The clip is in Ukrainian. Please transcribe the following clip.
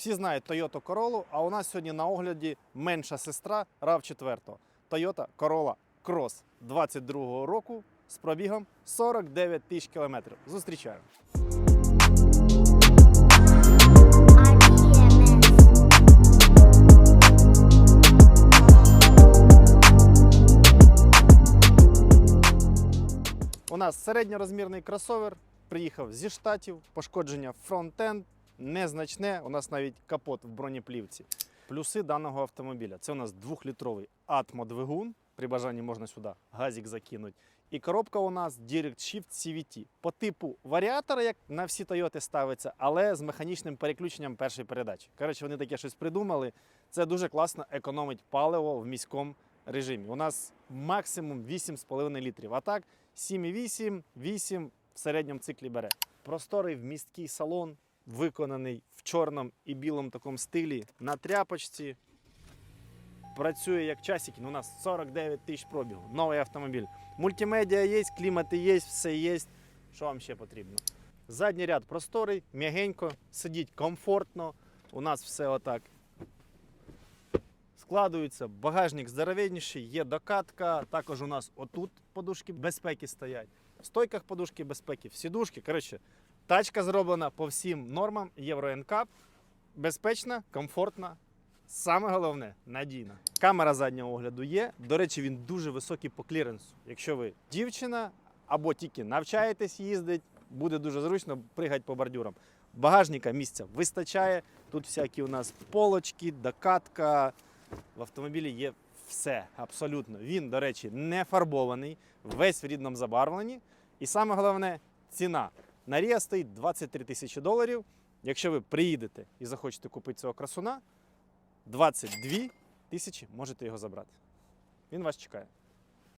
Всі знають Toyota Corolla, а у нас сьогодні на огляді менша сестра RAV4. Toyota Corolla Cross 22 року з пробігом 49 тисяч кілометрів. Зустрічаємо. У нас середньорозмірний кросовер. Приїхав зі штатів, пошкодження фронтенд незначне. У нас навіть капот в бронеплівці. Плюси даного автомобіля. Це у нас двохлітровий атмодвигун. При бажанні можна сюди газик закинути. І коробка у нас Direct Shift CVT. По типу варіатора, як на всі Toyota ставиться, але з механічним переключенням першої передачі. Коротше, вони таке щось придумали. Це дуже класно економить паливо в міському режимі. У нас максимум 8,5 літрів. А так 7,8, 8 в середньому циклі бере. Просторий вмісткий салон, виконаний в чорному і білому такому стилі на тряпочці. Працює як часики. Ну, у нас 49 тисяч пробігу. Новий автомобіль. Мультимедіа є, клімати є, все є. Що вам ще потрібно? Задній ряд просторий, м'ягенько, сидіть комфортно. У нас все отак складується. Багажник здоровенніший, є докатка. Також у нас отут подушки безпеки стоять. В стойках подушки безпеки, в сідушки. Коротше, тачка зроблена по всім нормам Євро NCAP. Безпечна, комфортна. Саме головне надійна. Камера заднього огляду є. До речі, він дуже високий по кліренсу. Якщо ви дівчина або тільки навчаєтесь їздити, буде дуже зручно пригати по бордюрам. Багажника місця вистачає. Тут всякі у нас полочки, докатка. В автомобілі є все абсолютно. Він, до речі, не фарбований, весь в рідному забарвленні. І саме головне ціна. На Ріа стоїть 23 тисячі доларів. Якщо ви приїдете і захочете купити цього красуна, 22 тисячі можете його забрати. Він вас чекає.